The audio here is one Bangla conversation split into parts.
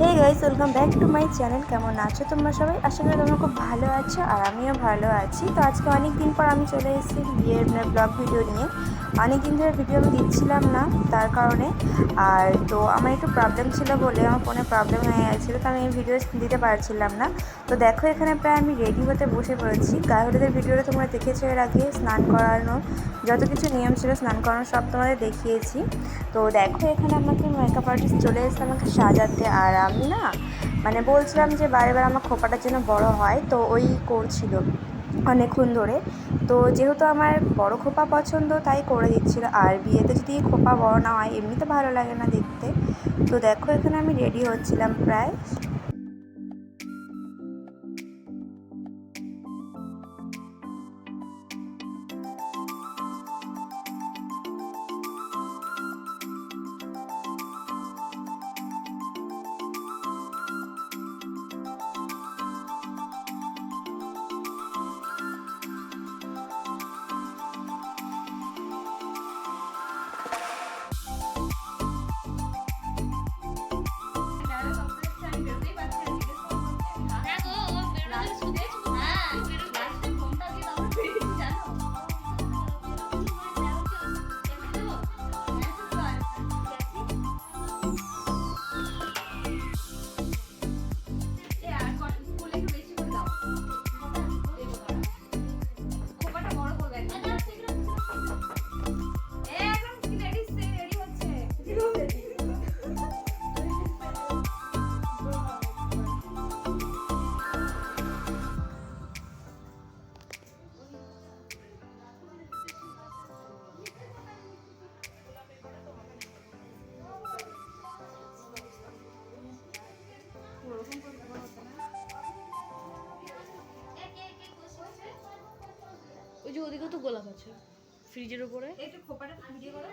Hey guys welcome back to my channel কেমন আছো তোমরা সবাই? আশা করি তোমরা খুব ভালো আছো আর আমিও ভালো আছি। তো আজকে অনেক দিন পর আমি চলে এসেছি বিয়ের ব্লগ ভিডিও নিয়ে। অনেক দিন ধরে ভিডিও আমি দিচ্ছিলাম না তার কারণে। আর তো আমার একটু প্রবলেম ছিল বলে আমার ফোনে প্রবলেম হয়ে গেছিল, তো আমি এই ভিডিও দিতে পারছিলাম না। তো দেখো এখানে প্রায় আমি রেডি হতে বসে পড়েছি। গায়ে হলুদের ভিডিওটা তোমরা দেখেছ এর আগে, স্নান করানো। যত কিছু নিয়ম ছিল স্নান করানো সব তোমাদের দেখিয়েছি। তো দেখো এখানে আমাকে মেকআপ আর্টিস্ট চলে এসেছে আমাকে সাজাতে আর আমি না? মানে বলছিলাম যে বারে বার আমার খোপাটা যেন বড় হয়। তো ওই করছিল অনেকক্ষণ ধরে। তো যেহেতু আমার বড় খোপা পছন্দ, তাই করে দিচ্ছিল। আর বিয়েতে যদি খোপা বড় না হয়, এমনিতে ভালো লাগে না দেখতে। তো দেখো, এখানে আমি রেডি হচ্ছিলাম প্রায়। গোলাপ আছে ফ্রিজের উপরে। একটু খোপাটা ভিডিও করো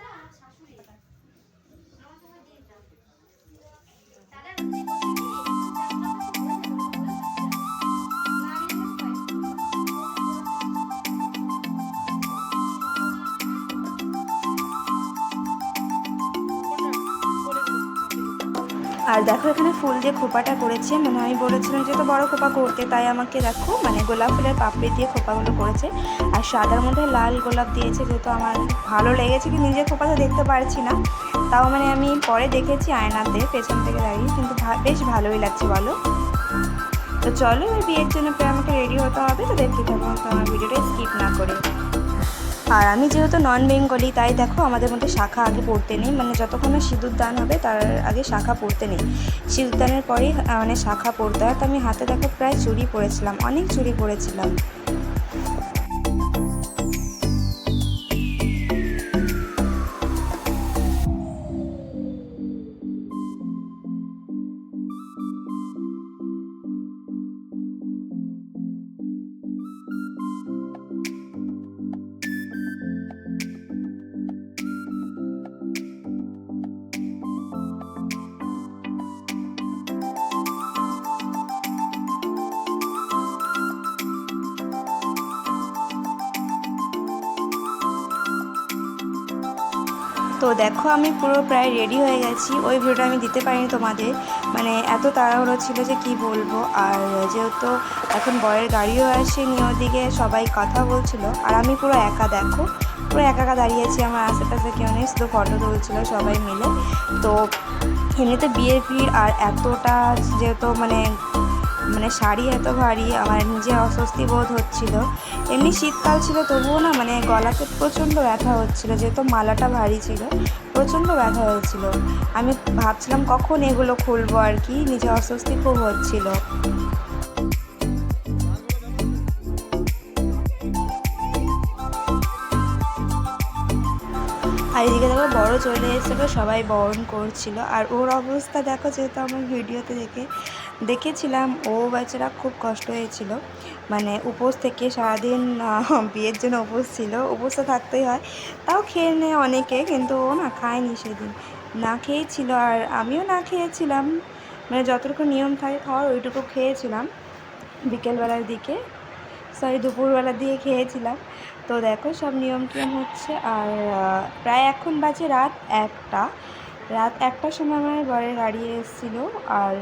আর দেখো এখানে ফুল দিয়ে খোপাটা করেছে। মানে আমি বলেছিলাম যে তো বড় খোপা করতে, তাই আমাকে দেখো মানে গোলাপ ফুলের পাপড়ি দিয়ে খোপাগুলো করেছে। আর সাদার মধ্যে লাল গোলাপ দিয়েছে, যেহেতু আমার ভালো লেগেছে কি নিজের খোপাটা দেখতে পারছি না। তাও মানে আমি পরে দেখেছি আয়নাতে, পেছন থেকে দাঁড়িয়ে, কিন্তু বেশ ভালোই লাগছে, বলো। তো চলো, এবার বিয়ের জন্য আমাকে রেডি হতে হবে, তো দেখতে থাকব আমার ভিডিওটা স্কিপ না করে। আর আমি যেহেতু নন বেঙ্গলি তাই দেখো আমাদের মধ্যে শাখা আগে পড়তে নেই। মানে যতক্ষণ সিঁদুর দান হবে, তার আগে শাখা পড়তে নেই। সিঁদুর দানের পরেই মানে শাখা পড়তে হয়। তো আমি হাতে দেখো প্রায় চুরি পরেছিলাম, অনেক চুরি পরেছিলাম। তো দেখো আমি পুরো প্রায় রেডি হয়ে গেছি। ওই ভিডিওটা আমি দিতে পারিনি তোমাদের। মানে এত তাড়াহুড়ো ছিল যে কি বলব। আর যেহেতু এখন বয়ের গাড়িও আসেনি ওদিকে, সবাই কথা বলছিল। আর আমি পুরো একা দেখো। পুরো একা একা দাঁড়িয়েছি আমার আশেপাশে কেউ নেই, শুধু ফটো তুলছিল সবাই মিলে। তো এমনিতে বিয়ের ভিড় আর এতটা যেহেতু মানে মানে শাড়ি এত ভারী, আমার নিজে অস্বস্তি বোধ হচ্ছিল। এমনি শীতকাল ছিল, তবুও না মানে গলাতে প্রচণ্ড ব্যথা হচ্ছিল, যেহেতু মালাটা ভারী ছিল, প্রচণ্ড ব্যথা হয়েছিল আমি ভাবছিলাম কখন এগুলো খুলবো আর কি, নিজে অস্বস্তি খুব হচ্ছিল। আর এদিকে দেখো, বড় চলে এসেছিল, সবাই বরণ করছিল। আর ওর অবস্থা দেখো, যেহেতু আমার ভিডিওতে দেখে দেখেছিলাম, ও বেচারা খুব কষ্ট হয়েছিল। মানে উপোস থেকে সারাদিন বিয়ের জন্য উপোস ছিল, উপোস তো থাকতেই হয়। তাও খেয়ে নেয় অনেকে, কিন্তু ও না খায়নি সেদিন। না খেয়েছিল আর আমিও না খেয়েছিলাম। মানে যতটুকু নিয়ম থাকে খাওয়ার, ওইটুকু খেয়েছিলাম বিকেলবেলার দিকে। সরি দুপুরবেলা দিয়ে খেয়েছিলাম। তো দেখো, সব নিয়ম টিয়ম হচ্ছে। আর প্রায় এখন বাজে রাত একটা। রাত একটার সময় আমার বরের গাড়ি এসেছিল। আর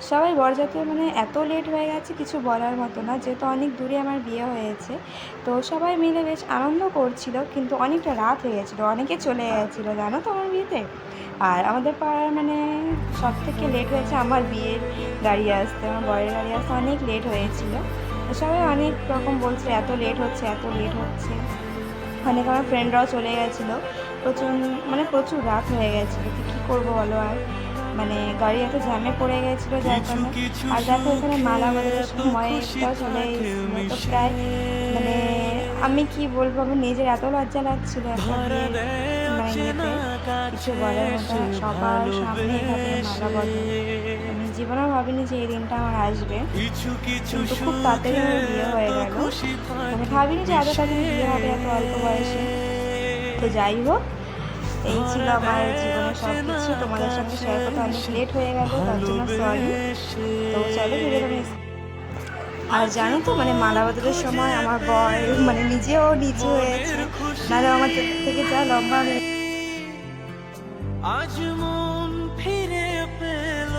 সবাই বরযাত্রী মানে এত লেট হয়ে গেছে, কিছু বলার মতো না। যেহেতু অনেক দূরে আমার বিয়ে হয়েছে, তো সবাই মিলে বেশ আনন্দ করছিল, কিন্তু অনেকটা রাত হয়ে গেছিল। অনেকে চলে গেছিল, জানো তো আমার বিয়েতে? আর আমাদের পাড়ার মানে সব থেকে লেট হয়েছে আমার বিয়ের গাড়ি আসতে। আমার বরের গাড়ি আসতে অনেক লেট হয়েছিল। সবাই অনেক রকম বলছে, এত লেট হচ্ছে, এত লেট হচ্ছে। অনেক আমার ফ্রেন্ডরাও চলে গেছিল। প্রচুর মানে প্রচুর রাত হয়ে গেছিল। কী করব বলো আর? মানে গাড়ি এত জ্যামে পড়ে গেছিল যার জন্য আর দেখো এখানে মালা বাজার সময়টাও চলে তো প্রায় মানে আমি কি বলব আমার নিজের এত লজ্জা লাগছিল একটা মানে কিছু বলার মতো সবার সামনে এভাবে মালা বদল আমি জীবনেও ভাবিনি যে এই দিনটা আমার আসবে। কিন্তু খুব তাড়াতাড়ি আমার বিয়ে হয়ে গেল। মানে ভাবিনি যে এত তাড়াতাড়ি বিয়ে হবে এত অল্প বয়সে। তো যাই হোক এই ছিল আমার জীবনের সব কিছু তোমাদের সঙ্গে শেয়ার করতে অনেক লেট হয়ে গেল তার জন্য সরি তো চলো ভিডিওটা আর জানো তো মানে মালা বদলের সময় আমার বর মানে নিজেও নিচু হয়েছে। নাহলে আমার থেকে যা লম্বা আজ মন ফিরে পেল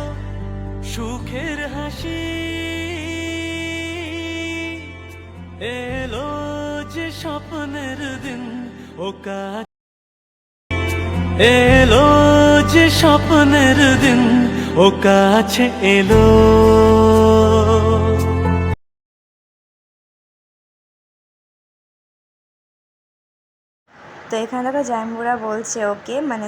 সুখের হাসি। এলো যে স্বপ্নের দিন ও কাজ এলো যে স্বপ্নের দিন ও কাছে এলো। তো এখানে দেখো জাম্বুরা বলছে ওকে মানে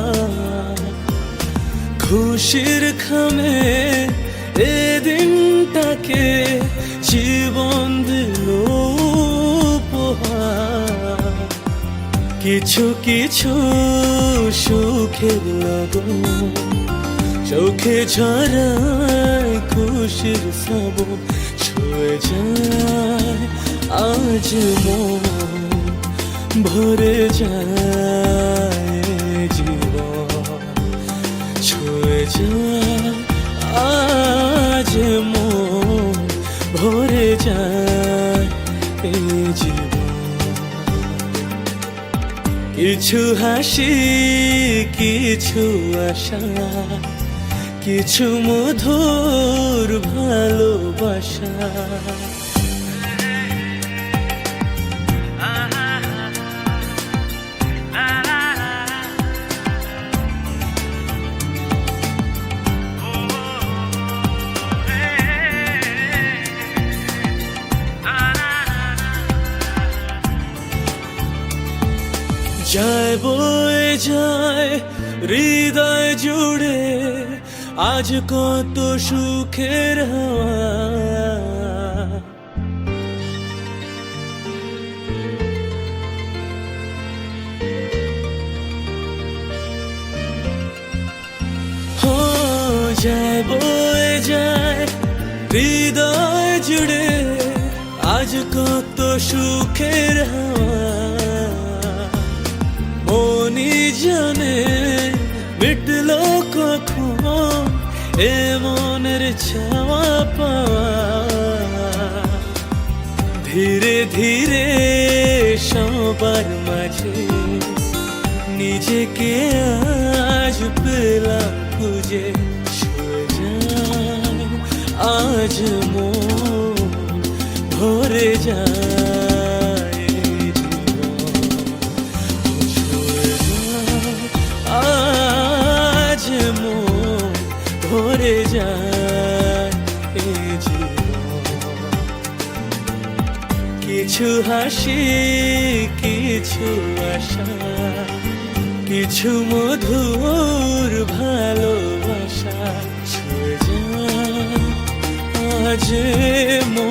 খুশির খামে এ দিনটাকে জীবন দিল কিছু কিছু সুখের লগন, চোখে ঝরায় খুশির সব ছুঁয়ে যায় আজ মন, ভরে যায়। আজ মন ভরে যায় এই জীবন। কিছু হাসি কিছু আশা কিছু মধুর ভালোবাসা। যায় বয়ে যায়, হৃদয় জুড়ে আজ কত সুখের হাওয়া। হো যায় বয়ে যায়, হৃদয় জুড়ে আজ কত সুখের হাওয়া। মিটলো কখন এ মনের ছাওয়া পাওয়া ধীরে ধীরে সবার মাঝে নিজেকে আজ পেলাম খুঁজে আজ মন ভরে যায়। কিছু হাসি কিছু আশা কিছু মধুর ভালোবাসা ছুঁয়ে আজ মন